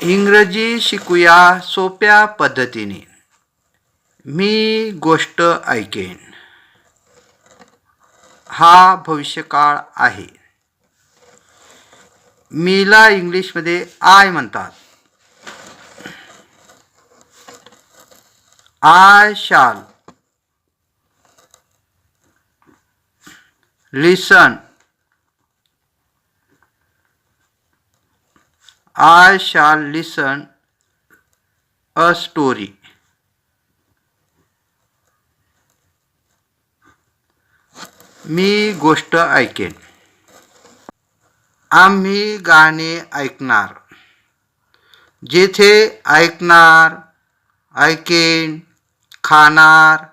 इंग्रजी शिकूया सोप्या पद्धतीने. मी गोष्ट ऐकेन. हा भविष्यकाळ आहे. मीला इंग्लिशमध्ये आय म्हणतात. I shall. Listen. I shall listen a story मी गोष्ट ऐकेन. आम्ही गाणे ऐकणार. जेथे ऐकणार ऐकेन खाणार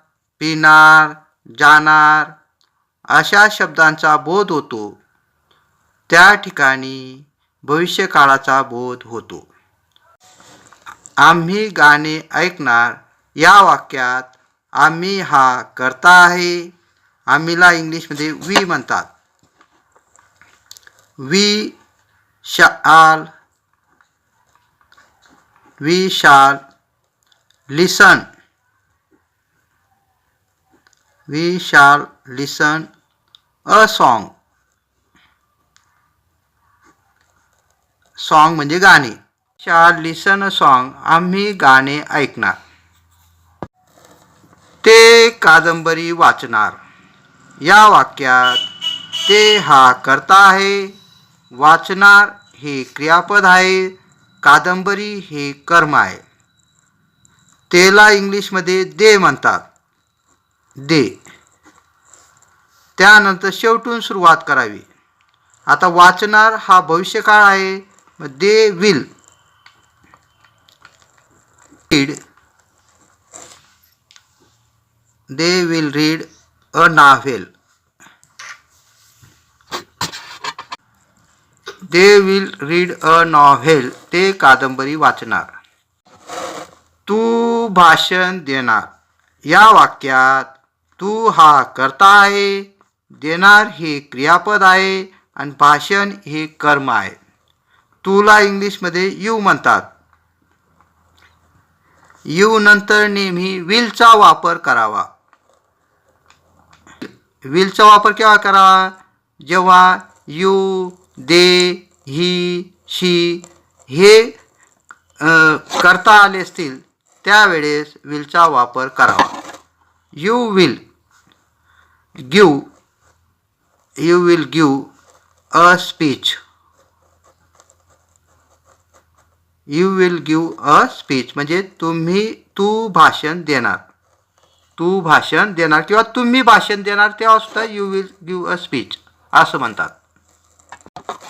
पिणार जाणार अशा शब्दांचा बोध होतो. त्या ठिकाणी भविष्यकाळाचा बोध होतो. आम्ही गाणे ऐकणार या वाक्यात आम्ही हा करता आहे. आम्हीला इंग्लिशमध्ये वी म्हणतात. We shall we shall listen. We shall listen a song. Song म्हणजे गाणे. चार लिसन सॉन्ग आम्ही गाणे ऐकणार. ते कादंबरी वाचणार. या वाक्यात ते हा करता आहे. वाचणार हे क्रियापद आहे. कादंबरी हे कर्म आहे. तेला इंग्लिशमध्ये दे म्हणतात. दे. त्यानंतर शेवटून सुरुवात करावी. आता वाचणार हा भविष्यकाळ आहे. They will. Read they will read a novel. They will read a novel ते कादंबरी वाचणार. तू भाषण देणार. या वाक्यात तू हा करता आहे देणार हे क्रियापद आहे आणि भाषण हे कर्म आहे. तुला इंग्लिशमध्ये यू म्हणतात. यू नंतर नेहमी विलचा वापर करावा. विलचा वापर केव्हा करावा? जेव्हा यू दे ही शी हे करता आले असतील त्यावेळेस विलचा वापर करावा. You will give you will give a speech. You will give a speech म्हणजे तुम्ही तू भाषण देणार. तू भाषण देणार किंवा तुम्ही भाषण देणार तेव्हा सुद्धा you will give a speech असं म्हणतात.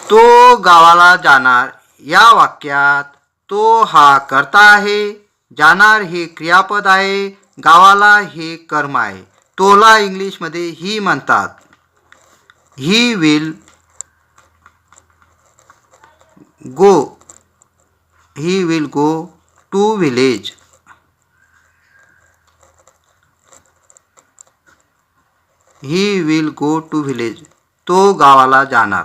तो गावाला जाणार. या वाक्यात तो हा करता आहे. जाणार हे क्रियापद आहे. गावाला हे कर्म आहे. तोला इंग्लिशमध्ये ही म्हणतात. He will go he will go to village he will go to village तो गावाला जाणार.